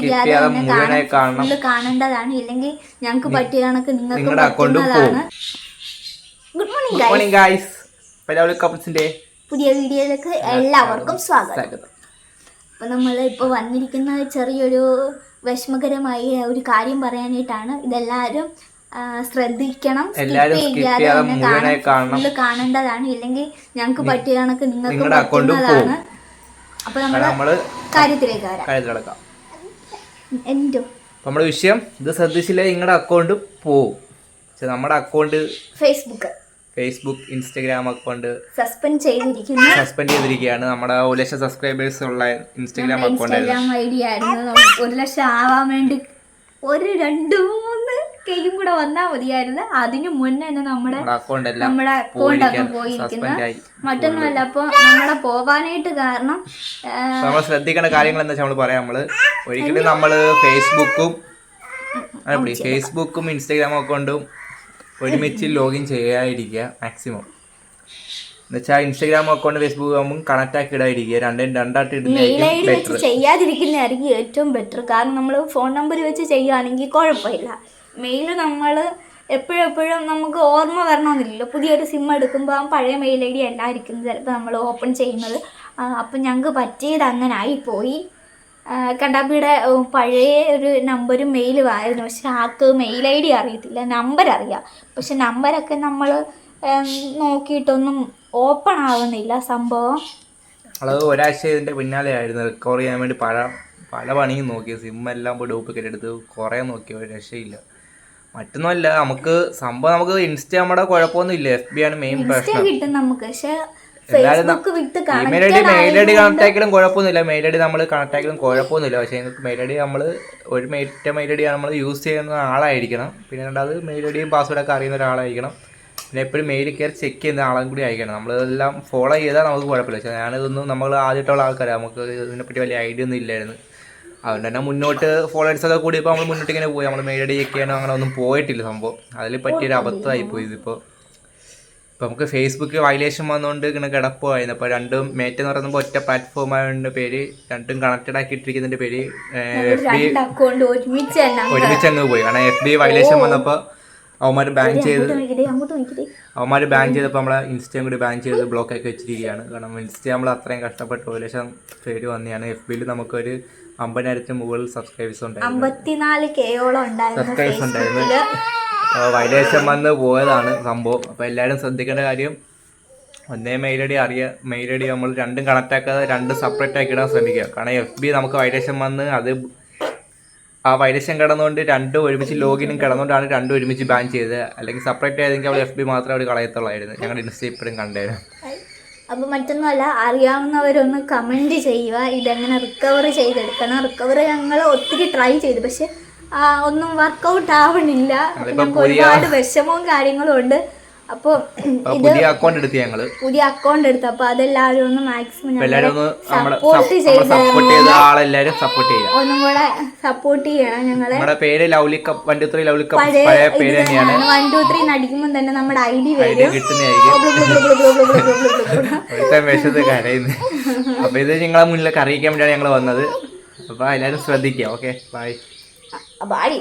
ചെയ്യാതെ തന്നെ ഫുള്ള് കാണേണ്ടതാണ്. ഇല്ലെങ്കിൽ ഞങ്ങൾക്ക് പറ്റിയ കണക്ക് നിങ്ങൾക്ക് പറ്റുന്നതാണ്. ഗുഡ് മോർണിംഗ് മോർണിംഗ് ഗൈസ് എല്ലാവരും കപ്പിൾസിന്റെ പുതിയ വീഡിയോയിലേക്ക് എല്ലാവർക്കും സ്വാഗതം. അപ്പൊ നമ്മൾ ഇപ്പൊ വന്നിരിക്കുന്ന ചെറിയൊരു വിഷമകരമായ ഒരു കാര്യം പറയാനായിട്ടാണ് ഇതെല്ലാരും ആ, ശ്രദ്ധിക്കണം കാണണം. കാണേണ്ടതാണ്. ഇല്ലെങ്കിൽ ഞങ്ങൾക്ക് പറ്റിയ കണക്ക് നിങ്ങൾക്ക് പറ്റുന്നതാണ്. അപ്പൊ നമ്മൾ കാര്യത്തിലേക്ക് വരാം. എന്തോ? നമ്മുടെ വിഷയം ഇത് ശ്രദ്ധിച്ചില്ല? നിങ്ങളുടെ അക്കൗണ്ട് പോവും. പക്ഷെ നമ്മുടെ account Facebook Facebook Instagram account suspend ചെയ്തിരിക്കുന്നു. സസ്പെൻഡ് ചെയ്തിരിക്കുകയാണ്. നമ്മുടെ ഒരു ലക്ഷം സബ്സ്ക്രൈബേഴ്സ് ഉള്ള Instagram account Instagram I D ആയിരുന്നു. നമുക്ക് ഒരു ലക്ഷം ആവാൻ വേണ്ടി ഒരു രണ്ട് കെയും കൂടെ വന്നാൽ മതിയായിരുന്നു. അതിനു മുന്നേ തന്നെ നമ്മുടെ നമ്മുടെ അക്കൗണ്ട് പോയിരിക്കുന്നത് അങ്ങ് പോയിരിക്കുകയാണ് പോയിരിക്കുന്ന. സസ്പെൻഡ് ആയി മറ്റൊന്നുമല്ല അപ്പോൾ നമ്മളെ പോവാനായിട്ട് കാരണം അപ്പൊ നമ്മൾ ശ്രദ്ധിക്കേണ്ട കാര്യങ്ങൾ എന്താ നമ്മൾ പറയാം നമ്മൾ ഒരിക്കലും നമ്മൾ ഫേസ്ബുക്കും ഫേസ്ബുക്കും ഇൻസ്റ്റഗ്രാം അക്കൗണ്ടും ഒരുമിച്ച് ലോഗിൻ ചെയ്യാതിരിക്കുക മാക്സിമം എന്നുവെച്ചാൽ ഇൻസ്റ്റാഗ്രാം അക്കൗണ്ട് ഫേസ്ബുക്ക് ആകുമ്പോൾ കണക്ട് ആക്കി ഇടാതിരിക്കുക. രണ്ടും രണ്ടായിട്ട് ഐ ഇടുന്നതായിരിക്കും ചെയ്യാതിരിക്കുന്നതായിരിക്കും ഏറ്റവും ബെറ്റർ കാരണം നമ്മൾ ഫോൺ നമ്പർ വെച്ച് ചെയ്യുകയാണെങ്കിൽ കുഴപ്പമില്ല. മെയിൽ നമ്മൾ എപ്പോഴെപ്പോഴും നമുക്ക് ഓർമ്മ വരണമെന്നില്ലല്ലോ. പുതിയൊരു സിം എടുക്കുമ്പോൾ പഴയ മെയിൽ ഐ ഡി അല്ലായിരിക്കും ചിലപ്പോൾ നമ്മൾ ഓപ്പൺ ചെയ്യുന്നത്. അപ്പം ഞങ്ങൾക്ക് പറ്റിയത് അങ്ങനെ ആയിപ്പോയി കണ്ടാപ്പിയുടെ പഴയ ഒരു നമ്പരും മെയിലും ആയിരുന്നു പക്ഷെ ആൾക്ക് മെയിൽ ഐ ഡി അറിയത്തില്ല നമ്പർ അറിയാം. പക്ഷെ നമ്പരൊക്കെ നമ്മൾ നോക്കിയിട്ടൊന്നും ഓപ്പൺ ആവുന്നില്ല സംഭവം. അത് ഒരാഴ്ച ഇതിന്റെ പിന്നാലെ ആയിരുന്നു റിക്കവർ ചെയ്യാൻ വേണ്ടി പല പല പണിയും നോക്കി. സിം എല്ലാം ഡ്യൂപ്ലിക്കേറ്റ് എടുത്ത് കുറേ നോക്കി. ഒരു രക്ഷയില്ല. മറ്റൊന്നുമല്ല നമുക്ക് സംഭവം നമുക്ക് ഇൻസ്റ്റ നമ്മുടെ കുഴപ്പമൊന്നുമില്ല. എഫ് ബി ആണ് മെയിൻ പ്രശ്നം. കിട്ടും നമുക്ക് പക്ഷെ email I D mail I D connect ആക്കിയാലും കുഴപ്പമൊന്നുമില്ല. മെയിൽ ഐ ഡി നമ്മൾ കണക്ട് ആക്കിയാലും കുഴപ്പമൊന്നുമില്ല. പക്ഷേ നിങ്ങൾക്ക് മെയിൽ ഐ ഡി നമ്മൾ ഒരു മെയിറ്റ മെയിൽ ഐ ഡി നമ്മൾ യൂസ് ചെയ്യുന്ന ആളായിരിക്കണം. പിന്നെ രണ്ടാമത് മെയിൽ ഐ ഡിയും പാസ്വേഡൊക്കെ അറിയുന്ന ഒരാളായിരിക്കണം. പിന്നെ എപ്പോഴും മെയിൽ കയറി ചെക്ക് ചെയ്യുന്ന ആളും കൂടി ആയിരിക്കണം. നമ്മളെല്ലാം ഫോളോ ചെയ്താൽ നമുക്ക് കുഴപ്പമില്ല. പക്ഷേ ഞാനിതൊന്നും നമ്മൾ ആദ്യമായിട്ടുള്ള ആൾക്കാരാണ് നമുക്ക് ഇതിനെപ്പറ്റി വലിയ ഐഡിയ ഒന്നും ഇല്ലായിരുന്നു. അതുകൊണ്ട് തന്നെ മുന്നോട്ട് ഫോളോവേഴ്സ് ഒക്കെ കൂടി ഇപ്പോൾ നമ്മൾ മുന്നോട്ട് ഇങ്ങനെ പോയി. നമ്മൾ മെയിൽ ഐ ഡി ചെയ്യാനോ അങ്ങനെ ഒന്നും പോയിട്ടില്ല സംഭവം. അതിൽ പറ്റിയൊരു അബദ്ധമായി പോയി ഇതിപ്പോൾ ഇപ്പം നമുക്ക് ഫേസ്ബുക്ക് വയലേഷൻ വന്നുകൊണ്ട് ഇങ്ങനെ കിടപ്പായിരുന്നു അപ്പോൾ രണ്ടും മേറ്റ് എന്ന് പറയുമ്പോൾ ഒറ്റ പ്ലാറ്റ്ഫോം ആയതിന്റെ പേര് രണ്ടും കണക്റ്റഡ് ആക്കി ഇട്ടിരിക്കുന്നതിന്റെ പേര് എഫ് ബി ഒരുമിച്ച് അങ്ങ് പോയി. കാരണം എഫ് ബി വയലേഷൻ വന്നപ്പോൾ അവന്മാർ ബാൻ ചെയ്ത് അവന്മാർ ബാൻ ചെയ്തപ്പോൾ നമ്മളെ ഇൻസ്റ്റയും കൂടി ബാൻ ചെയ്ത് ബ്ലോക്ക് ആക്കി വെച്ചിരിക്കുകയാണ്. കാരണം ഇൻസ്റ്റ നമ്മൾ അത്രയും കഷ്ടപ്പെട്ട്. ഒരു ലക്ഷം പേര് വന്നെയാണ് എഫ് ബിയിൽ നമുക്കൊരു അമ്പതിനായിരത്തിന് മുകളിൽ സബ്സ്ക്രൈബേഴ്സ് ഉണ്ടായിരുന്നു. സബ്സ്ക്രൈബേഴ്സ് ഉണ്ടായിരുന്നു വൈദേശം വന്ന് പോയതാണ് സംഭവം. അപ്പോൾ എല്ലാവരും ശ്രദ്ധിക്കേണ്ട കാര്യം ഒന്നേ മെയിൽ ഐ ഡി അറിയാം മെയിൽ ഐ ഡി നമ്മൾ രണ്ടും കണക്ട് ആക്കാതെ രണ്ട് സെപ്പറേറ്റ് ആക്കി ഇടാൻ ശ്രമിക്കുക. കാരണം എഫ് ബി നമുക്ക് വൈദേശം വന്ന് അത് ആ വൈറസും കിടന്നുകൊണ്ട് രണ്ടും ഒരുമിച്ച് ലോഗിനും കിടന്നുകൊണ്ടാണ് രണ്ടും ഒരുമിച്ച് ബാൻ ചെയ്തത്. അല്ലെങ്കിൽ സെപ്പറേറ്റ് ആയതെങ്കിൽ അവിടെ എഫ് ബി മാത്രമേ അവർ കളയത്തുള്ളായിരുന്നു. ഞങ്ങളുടെ ഇൻസ്റ്റ ഇപ്പോഴും കണ്ടായിരുന്നു അപ്പൊ മറ്റൊന്നുമല്ല അറിയാവുന്നവരൊന്ന് കമന്റ് ചെയ്യുക. ഇതെങ്ങനെ റിക്കവർ ചെയ്തെടുക്കണം. റിക്കവർ ഞങ്ങൾ ഒത്തിരി ട്രൈ ചെയ്തു. പക്ഷെ ഒന്നും വർക്കൗട്ട് ആവണില്ല. ഞങ്ങൾക്ക് ഒരുപാട് വിഷമവും കാര്യങ്ങളും ഉണ്ട്. അപ്പോൾ പുതിയ അക്കൗണ്ട് എടുത്തു ഞങ്ങൾ. പുതിയ അക്കൗണ്ട് എടുത്തു. അപ്പൊ അതെല്ലാവരും ഒന്ന് മാക്സിമം സപ്പോർട്ട് ചെയ്ത് ആളെല്ലാവരും സപ്പോർട്ട് ചെയ്യുക. ഒന്നും കൂടെ സപ്പോർട്ട് ചെയ്യണം ഞങ്ങളെ. നമ്മുടെ പേര് lovely cup two three lovely cup പഴയ പേര് തന്നെയാണ്. വൺ ടു ത്രീ നടിക്കുമ്പോൾ തന്നെ നമ്മുടെ ഐ ഡി വരും. കിട്ടുന്നതായിരിക്കും. ഒരുത്തൻ വിഷത്ത് കരയുന്നു. അപ്പൊ ഇത് നിങ്ങളെ മുന്നിലേക്ക് അറിയിക്കാൻ വേണ്ടിയാണ് ഞങ്ങൾ വന്നത്. അപ്പൊ എല്ലാരും ശ്രദ്ധിക്കുക. Okay bye. ബായി